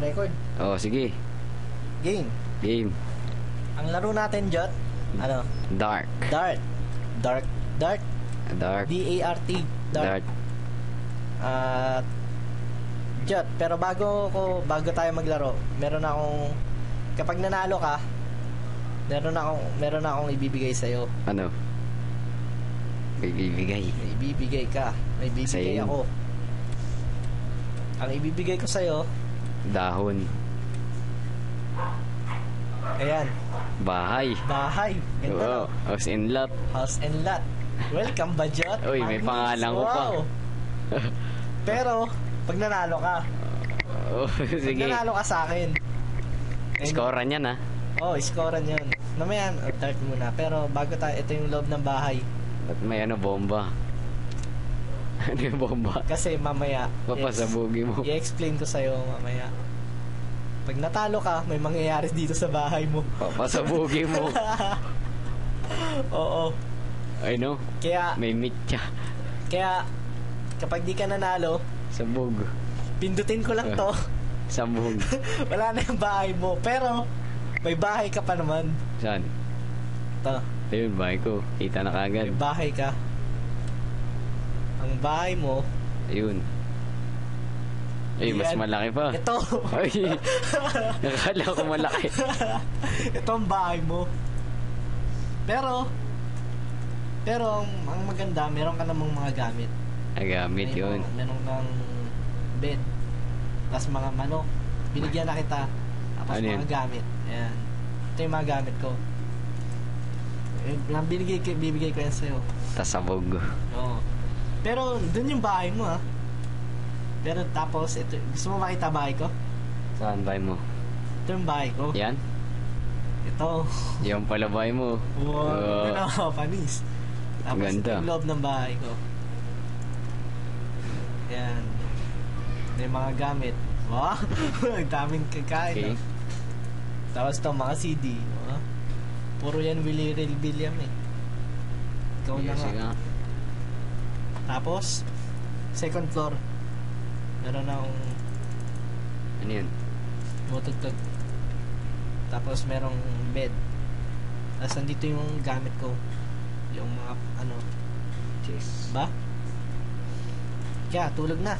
Record. Oh, sige. Game. Game. Ang laro natin, Jot, ano? Dark. Dart. Dark. Dart. Dark. D-A-R-T. Dart. Dark. At Jot, pero bago ko bago tayo maglaro, meron akong kapag nanalo ka, meron akong meron akong ibibigay sa iyo. Ano? May bibigay. May ibibigay ka. May ibibigay Sa'yo. ako. Ang ibibigay ko sa iyo, Dahon. ayan, Bahay. bahay. Ganda no? House in lot. House and lot. Welcome ba, Jot? Uy, may Manis. pangalan ko pa. Wow. pero, pag nanalo ka, Oh, pag sige. nanalo ka sa akin, and- Scorean yan ah. Oh, scorean yun. Mamaya, oh, start muna. Pero bago tayo, ito yung loob ng bahay. At may ano, bomba. ano yung bomba? Kasi mamaya, Papasabugi mo. i-explain ko sa'yo mamaya. Pag natalo ka, may mangyayari dito sa bahay mo. Papasabugi mo. Oo. Ay no, Kaya, may mitya. kaya, kapag di ka nanalo, Sabog. pindutin ko lang to. Sabog. Wala na yung bahay mo. Pero, may bahay ka pa naman. Saan? Ito, Ayun, bahay ko. Kita na may kagad. bahay ka. Ang bahay mo, Ayun. Ay, mas Yan. malaki pa. ito. Ay, nakakala ko malaki. ito ang bahay mo. Pero, pero ang, ang maganda, meron ka namang mga gamit. Nagamit May yun. mga- Meron kang bed. Tapos mga manok. Binigyan na kita. Tapos Ano mga yan? gamit. Ayan. Ito yung mga gamit ko. Binigay ko, bibigay ko yan sa'yo. Tasabog. Oo. Pero, dun yung bahay mo, ha? Pero tapos, ito, gusto mo makita bahay ko? Saan bahay mo? Ito yung bahay ko. Yan? Ito. Yan pala bahay mo. Wow, Oo. ano, panis. Tapos Ganda. ito yung loob ng bahay ko. Yan. May mga gamit. Wow, ang daming kakain. Okay. no? Tapos ito, mga CD. Oh. Puro yan Willie Real William eh. Ikaw na Sige, nga. Tapos, second floor. Meron akong Ano yun? butugtog. Tapos merong bed. Tapos nandito yung gamit ko. Yung mga ano, Cheers. ba? Kaya, tulog na.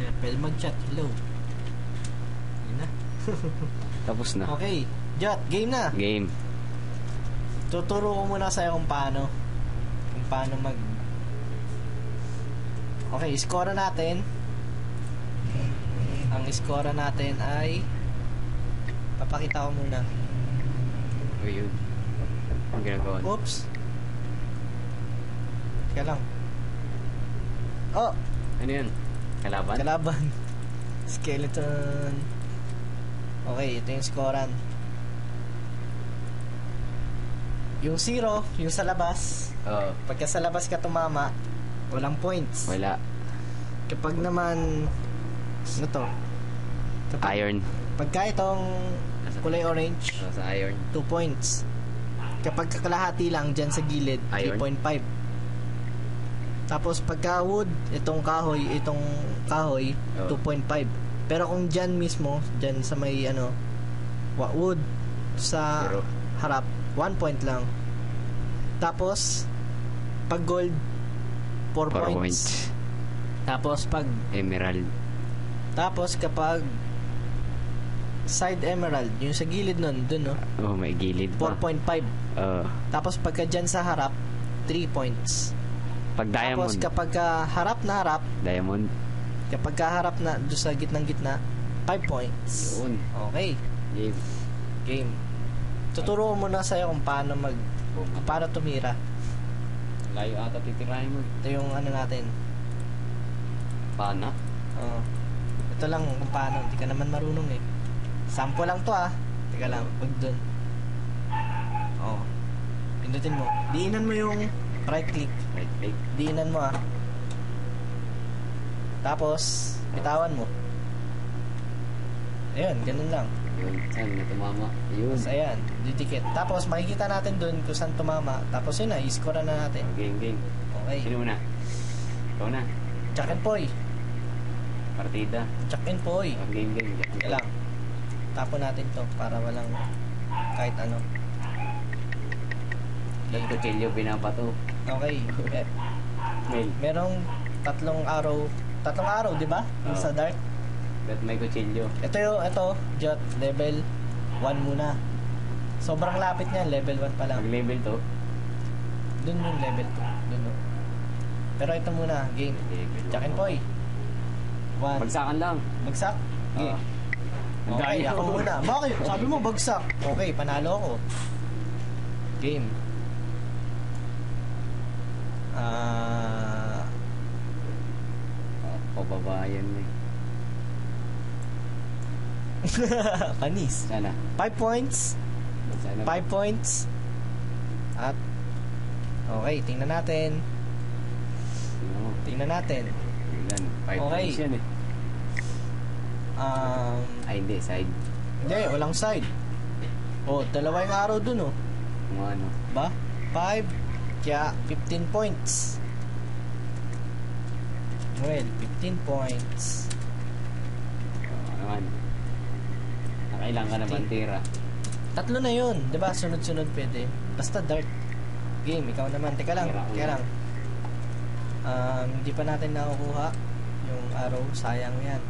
Yeah, pwede mag-chat. Hello. Yun na. Tapos na. Okay. Jot, game na. Game. Tuturo ko muna sa'yo kung paano. Kung paano mag... Okay, score natin. Ang score natin ay... Papakita ko muna. O yun. Ang ginagawa. Oops. Teka lang. Oh, Ano yun? Kalaban? kalaban. Skeleton. Okay, ito yung scorean. Yung zero, yung sa labas. Oo. Pagka sa labas ka tumama, walang points. Wala. Kapag naman, ano to? Kapag, Iron. pagka itong kulay orange, sa iron. 2 points. Kapag kakalahati lang dyan sa gilid, Iron. 3.5. Tapos pagka wood, itong kahoy, itong kahoy, Oh. 2.5. Pero kung dyan mismo, dyan sa may ano, wood, sa Zero. harap, 1 point lang. Tapos, pag gold, 4 Four points. points. Tapos pag Emerald. tapos kapag side emerald, yung sa gilid nun, dun no, Oh, may gilid pa. 4.5. Oo. Tapos pagka dyan sa harap, 3 points. Pag Tapos diamond. kapag ka harap na harap, Diamond. kapag ka harap na doon sa gitnang gitna, 5 points. Yun. Okay, Game. game. Tuturo ko muna sa'yo kung paano mag kung paano tumira. Layo ata titirahin mo. Ito yung ano natin. Pana? Oh. Ito lang kung paano. Hindi ka naman marunong eh. Sample lang to ah. Teka lang, wag dun. Oh. Pindutin mo. Diinan mo yung right click. Right click. Diinan mo ah. Tapos, bitawan mo. Ayun, ganun lang. Yun. Saan na tumama? Yun. Tapos ayan, didikit. Tapos makikita natin dun kung saan tumama. Tapos yun na, i-score na natin. Game, game. Okay. Sino muna? Ikaw na. Jack and Poy. Partida. Check in po eh. Oh, game, game. Kaya lang. Tapon natin to para walang kahit ano. Ba't kutsilyo binabato? Okay. Mail. merong tatlong araw. Tatlong araw, di ba? Yung Oo. sa dark. Ba't may kutsilyo? Ito yung, ito, Jot, level 1 muna. Sobrang lapit niyan, level 1 pa lang. Pag level to, Dun yung level 2. Dun no. Pero ito muna, game. Jack and Poy. 1. Bagsakan lang. Bagsak? Game. Oo. Okay, ako muna. Bakit? Sabi mo bagsak. Okay, panalo ako. Game. Ah, Oh, pababayan eh. panis. Sana. 5 points. Sana. 5 points. At Okay, tingnan natin. No. Tingnan natin. Ilan? 5 Okay. points yan eh. Um, Ay, hindi. Side. hindi, walang side. Oh, dalawa yung araw dun oh. Kung ano. Ba? 5 kaya 15 points. Well, 15 points. Ano naman. Nakailang ka na bantira. Tatlo na yun, 'di ba? Sunod-sunod pwede. Basta dart. Game, ikaw naman. Teka lang, teka yan. lang. Um, hindi pa natin nakukuha yung arrow. Sayang yan.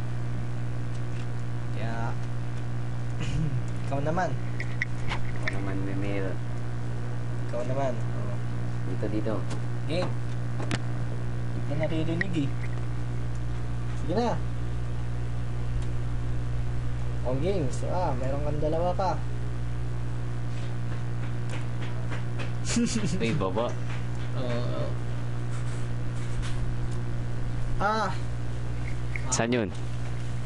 Kaya, ikaw naman. Ako naman mail. Ikaw naman. Oh. Dito, dito. Game. Hindi ko naririnig eh. Sige na. O games. Ah, meron kang dalawa pa. Uy, baba. Oo. ah. Saan yun?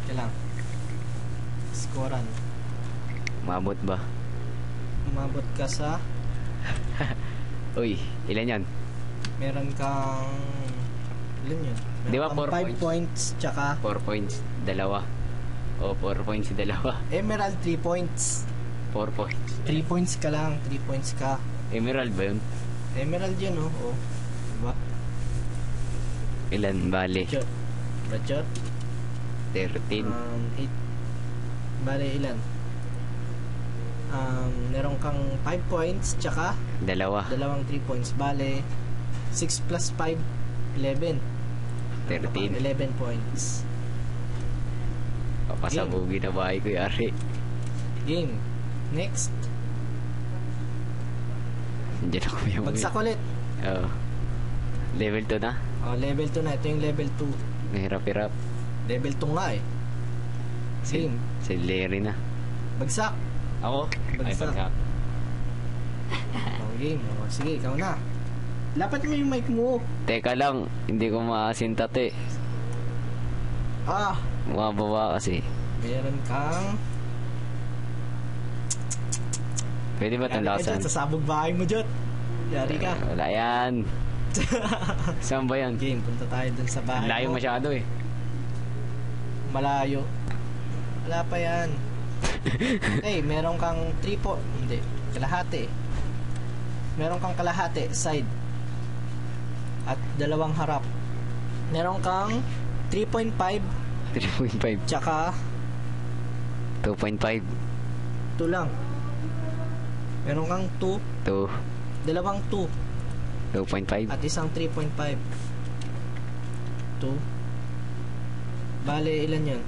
Kaya lang. Scorean. Mabot ba? Umabot ka sa Uy, ilan yan? meron kang ilan yun? Meron Di ba kang four 5 points? points tsaka 4 points, dalawa. O, 4 points, dalawa. Emerald 3 points. 4 points. 3 points ka lang, 3 points ka. Emerald ba yun? Emerald yun oh. oh. Diba? Ilan? Bale. Bachot. 13. Um, 8. Bale ilan? Um, meron kang 5 points tsaka Dalawa. dalawang 3 points. Bale 6 plus 5 11. 13. 11 points. Papasabugi na bahay ko yari. Game. Next. Diyan ako yung Bagsak ulit. Oo. Level 2 na? Oh, level 2 na. Ito yung level 2. Mahirap-hirap. Level 2 nga eh. Si, Game. si Larry na. Bagsak. Ako? Ay, Bagsak. bagsak. Oh, game. Oh, sige, ikaw na. Lapat mo yung mic mo. Teka lang, hindi ko maasintate. Ah, Mababa kasi. meron kang... Pwede ba tandasan? dyan, sa sabog bahay mo, Jot. Yari ka. Eh, Wala yan. Saan ba yan? Game, punta tayo dun sa bahay Layo mo. masyado eh. Malayo. Wala pa yan. hey, meron kang 3 po... Hindi, kalahati. Meron kang kalahati, side. At dalawang harap. Meron kang 3.5 3.5. tsaka 2.5. 2 lang. Meron kang 2, 2. dalawang 2 2.5. at isang 3.5. 2. Bale, ilan yun?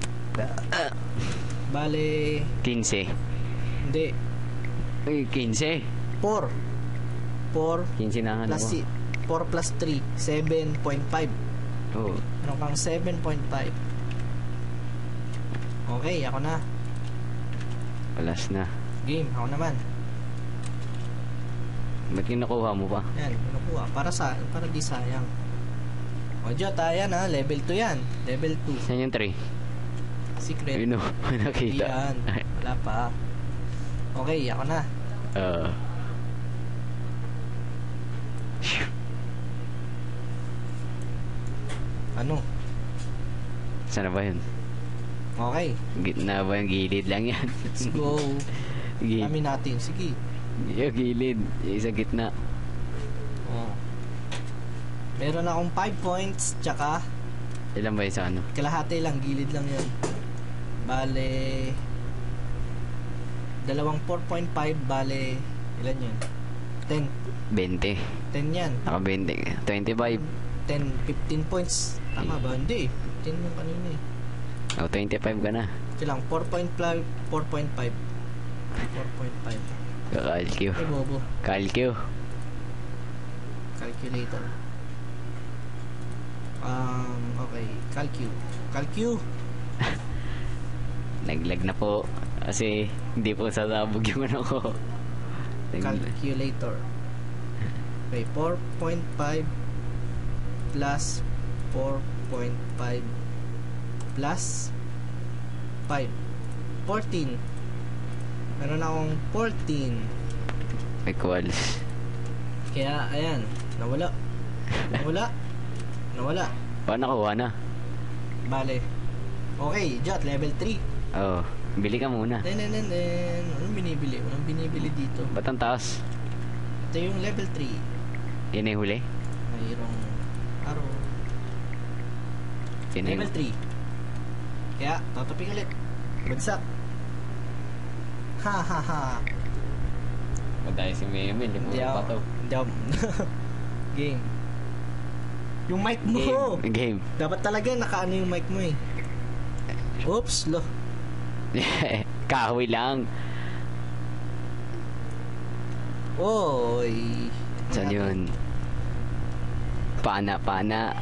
Bale, 15. hindi. Uy, 15. 4. 4 15 na nga plus, ako. si- 4 plus 3, 7.5. Oo. Meron kang 7.5. Okay, ako na. Alas na. Game, ako naman. Ba't kinukuha mo pa? Yan, nakuha. Para sa, para di sayang. O, Jota, yan ha. Level 2 yan. Level 2. Saan yung 3? Secret. Ayun o, nakita. Yan. Wala pa. Okay, ako na. Oo. Ano? Saan na ba yun? Okay, Gitna ba yung gilid lang yan? let's go. Gilid. Kami natin. Sige. Yung gilid. Yung sa gitna. Oh. Meron akong 5 points, tsaka Ilan ba yung sa ano? Kalahati lang, gilid lang yun. Bale, dalawang 4.5, bale, ilan yun? 10. 20. 10 yan. Naka 20. 25. 10, 15 points. Tama ba? Hindi. 15 yung kanina eh. O, 25 ka na. Ito lang, 4.5, 4.5. 4.5. Kalkyo. Ay, bobo. Kalkyo. Calculator. Um, okay. Calcu. Calcu. Naglag na po. Kasi hindi po sasabog yung ano ko. Calculator. Okay, 4.5 plus 4.5 plus 5. 14. Meron akong 14. Equals. Kaya, ayan. Nawala. Nawala. Nawala. Paano nakuha na? Bale. Okay, Jot, level 3. Oo. Bili ka muna. Then, then, then, then. Anong binibili? Anong binibili dito? Ba't ang taas? Ito yung level 3. Yan yung huli? Mayroong. Yan yung... Level 3. Kaya, tataping ulit. Bagsak. Ha ha ha. Madaya si Meme. Hindi ako. Hindi ako. Game. Yung mic mo. Game. Game. Dapat talaga nakaano yung mic mo eh. Oops, lo. Kahoy lang. Oy. Saan yun? Pana, pana.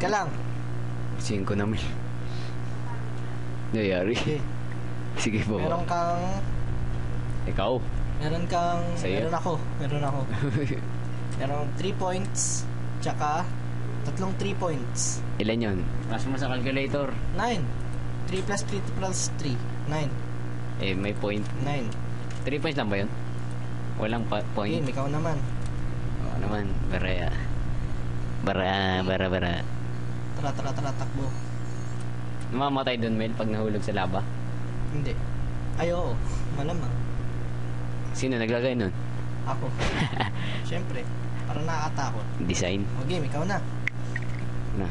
Ka lang. 5 na mil. Nayari. Okay. Sige po. Meron kang Ikaw. meron kang Sa'yo? meron ako, meron ako. Meron 3 points tsaka tatlong 3 points. Ilan yun? Pass mo sa calculator. 9. 3 plus 3 plus 3. 9. Eh, may point. 9. 3 points lang ba yun? Walang pa- point. Game, ikaw naman. Oo naman. Bara. Bara, bara, bara. Tara, tara, tara, takbo. Mamamatay dun, Mel, pag nahulog sa laba. Hindi. Ay, oo. Malamang. Sino naglagay nun? Ako. Siyempre. Para nakakatakot. Design. O game, ikaw na. Na.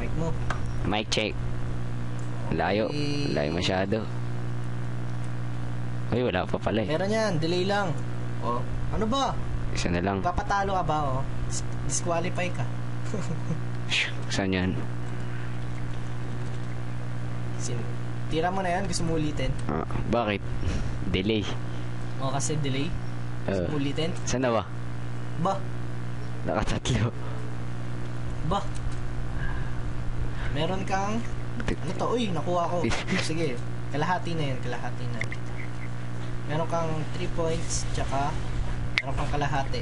Mic mo. Mic check. Layo. Okay. Layo masyado. Ay, wala pa pala eh. Meron yan. Delay lang. O. Ano ba? Isa na lang. Papatalo ka ba, o? Dis- disqualify ka. Saan yan? Sin Tira mo na yan. Gusto mo ulitin? Ah, bakit? Delay. O kasi delay. Gusto Uh, mo ulitin? saan na ba? Ba? Nakatatlo. Ba? Meron kang... Ano to? Uy, nakuha ko. Sige. Kalahati na yan. Kalahati na. Meron kang 3 points. Tsaka... Meron kang kalahati.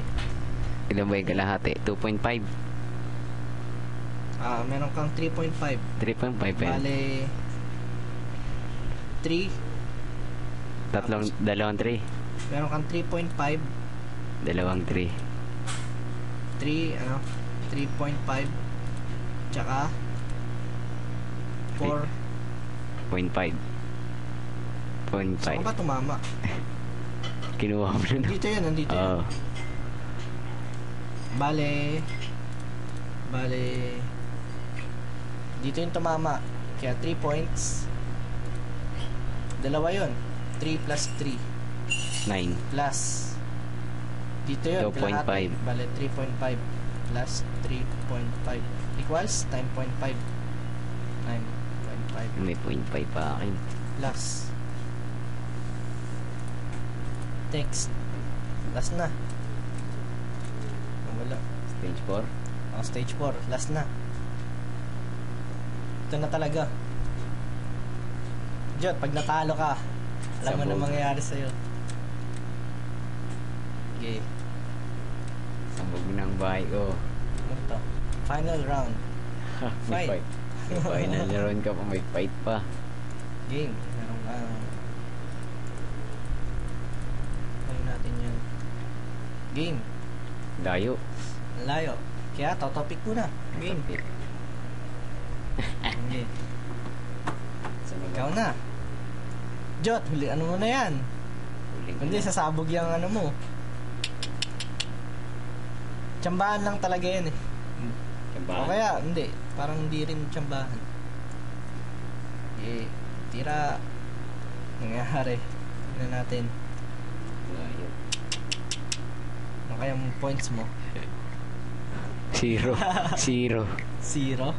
Ilan ba yung kalahati? 2.5? Ah, meron kang 3.5. 3.5 ba yun? Bale... 3. Tatlong, dalawang 3. Meron kang 3.5. Dalawang 3. 3, ano? 3.5. Tsaka... 4. 0.5. 0.5. Saan ba tumama? Kinuha mo na. Dito yun, nandito yun. Oo. Bale... Bale... Dito yung tumama. Kaya 3 points. Dalawa yun. 3 plus 3 9. plus... Dito yun. 2.5. kalahati. Bale, 3.5 plus 3.5 equals 9.5. 9.5 May 0.5 pa akin. plus text. Last na. Wala. Stage 4. Ang stage 4, last na. Ito na talaga. Jot, pag natalo ka, alam mo na mangyayari sa'yo. Okay, Sambog mo ng bahay ko. ano to? Final round. May Fight. fight. May final round ka pa. May fight pa. Game. Meron ka. Ano natin yan? Game. Layo. Layo. Kaya, totopic mo na. Game. Okay. Ikaw na. Jot, huli, ano mo na yan? Hindi, sasabog yung ano mo. Tsambahan lang talaga yan eh. Tsambahan. O kaya, hindi. Parang hindi rin tsambahan. Eh, tira. Nangyari. Tignan natin. Ayun. Ano kaya yung points mo? Zero. Zero. Zero.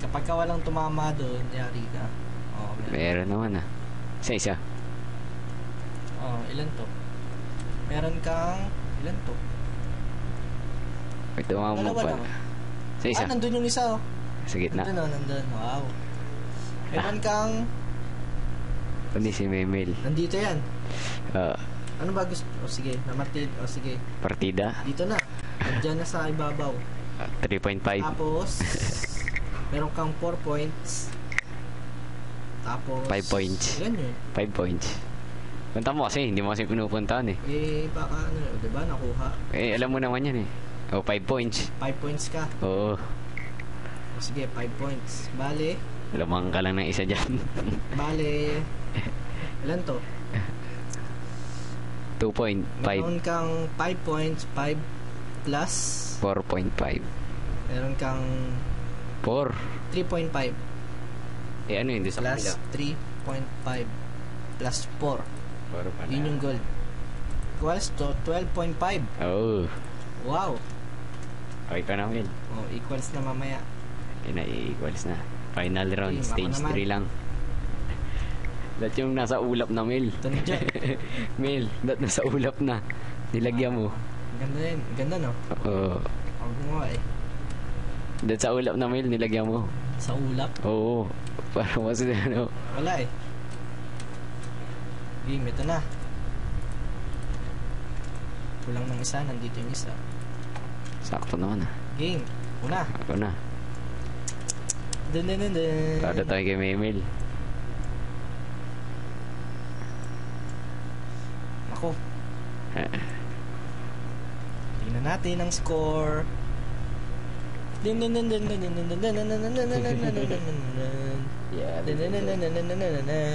Kapag ka walang tumama doon, yari ka. Oo, meron. Meron naman ah. Isa isa. Oo, ilan to? Meron kang... Ilan to? May tumama Dalawa pa. lang. Sa isa. Ah, nandun yung isa oh. Sa gitna. Nandun oh, nandun. Wow. Meron kang... Kundi si Memel. Nandito yan. Ah, Ano ba gusto? O sige, namatid. O sige. partida. Dito na. Nandiyan na sa ibabaw. Ah, 3.5. Tapos, meron kang 4 points. Tapos, 5 points. Yan yun. 5 points. Punta mo kasi, hindi mo kasi pinupuntahan eh. Eh, baka ano, di ba, nakuha. Eh, alam mo naman yan eh. Oh, 5 points. 5 points ka. Oo. O sige, 5 points. Bale, Lamang ka lang ng isa dyan. bale, ilan to? 2.5. Meron kang 5 points, 5 plus, 4.5. meron kang 4. 3.5 Eh, ano yun? Sa plus kabila? 3.5 plus 4. 4 pala. Yun yung goal. Equals to 12.5. Oo. Wow. Okay ka na, Will. Oh, equals na mamaya. Yun na, i-equals na. Final round, Okay, stage naman. 3 lang. That yung nasa ulap na, Mel. Ito na dyan. Mel, that nasa ulap na. Nilagyan mo. Ganda yun. Ganda no? Oo. Ako gumawa eh. That sa ulap na, Mel, nilagyan mo. Sa ulap. Oo. Para mas ano. Wala eh. Game, ito na. Kulang ng isa, nandito yung isa. Sakto naman ah. Game, una. Ako na. Dun dun dun dun. Tada tayo kay Memel. Ako. Tingnan natin ang score. Dun dun dun dun dun dun dun dun dun dun dun dun dun dun dun Yeah.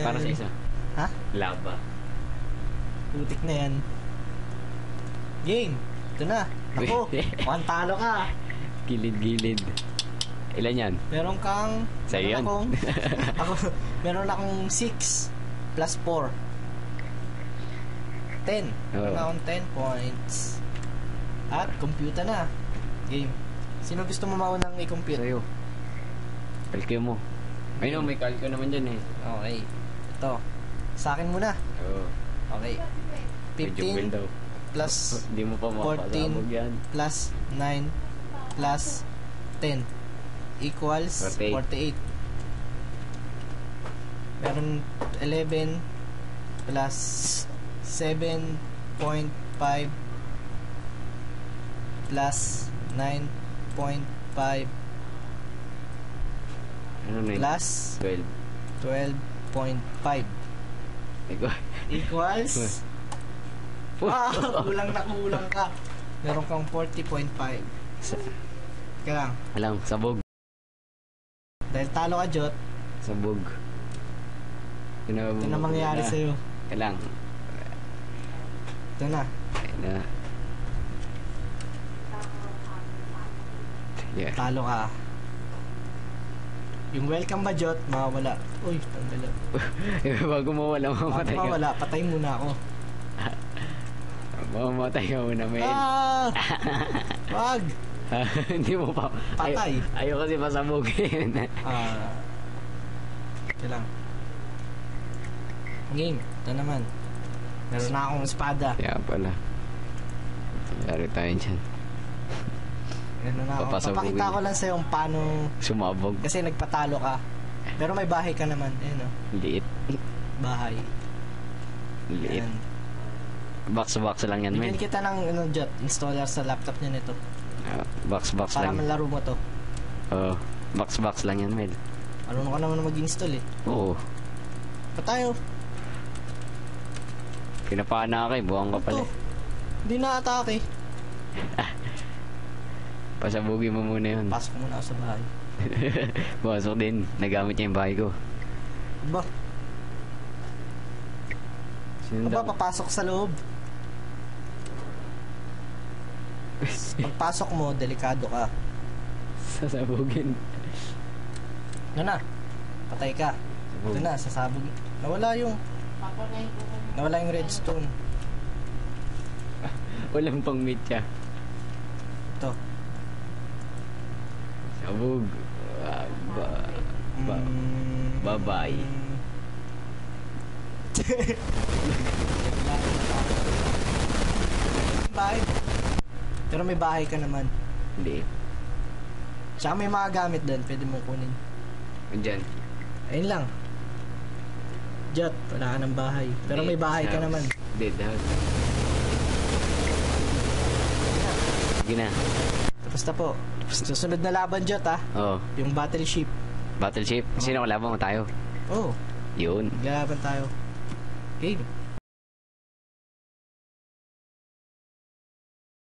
Para sa isa. Ha? Lava. Putik na yan. Game! Ito na. Ako, one talo ka. Gilid-gilid. Ilan yan? Meron kang... Sa'yo yan. Akong, ako, meron akong 6 plus 4. 10. Meron oh. akong 10 points. At computer na. Game. Sino gusto mo maunang i-compute? Sa'yo. Kalkyo mo. Ayun, may kalkyo naman dyan eh. Okay. Ito. Sa akin muna. Oo. Okay. Medyo will 15 daw. plus Hindi mo pa 14 mapasabog yan. plus 9 plus 10 equals 48. 48. Meron 11 plus 7.5 plus 9.5 Ano na yun? plus 12. 12.5 Ikaw. equals ah, kulang na kulang ka. Meron kang 40.5. Sa, Kaya lang, alam, sabog. dahil talo ka, Jot, Sabog. Ito na, ito na mangyayari sa'yo. Kailang. Ito na. Ayun na. Yeah. Talo ka. Yung welcome ba, Jot, mawawala. Uy, tanggal. Bago mawala, Bago mamatay ka. mawala, patay muna ako. Mamamatay ka muna, men. Ah! Wag! Hindi mo pa. Patay. Ay, ayaw kasi pasabugin. Ah. Ito lang. Game. Ito naman. Meron na akong espada. Kaya pala. Yari tayo dyan. Meron na ako. Papasabugin. Papakita ko lang sa'yo kung paano... Sumabog. Kasi nagpatalo ka. Pero may bahay ka naman. Ayun o. Liit. Bahay. Liit. Ayan. Box-box lang yan. Bigyan kita ng ano, Jot, installer sa laptop niya nito. Ah, Box-box Para lang. malaro mo to. Oo. Box-box lang yan, men. Marunong ka naman mag-install eh. Oo. Pa tayo. Pinapana ka eh. Buwang ka pala. Ito. Hindi na atake. Pasabugin mo muna yun. Pasok muna ako sa bahay. Pasok din. Nagamit niya yung bahay ko. Ba? Sino ba papasok sa loob? Pagpasok mo, delikado ka. Sasabugin. Doon na. Patay ka. Sabog. Doon na, sasabog. Nawala yung... Nawala yung redstone. Walang pang meet siya. Sabog. Ah, ba, ba, bye-bye. bahay. Pero may bahay ka naman. Hindi. Tsaka may mga gamit doon, pwede mong kunin. Andyan. Ayun lang. Jot, wala ka ng bahay. Pero may Dead bahay ka house. naman. Dead house. Sige na. Tapos na po. Susunod na laban, Jot, ha? Oh, Yung battleship. battleship. Sino kalaban mo tayo? Oh, Yun. maglalaban tayo. Okay.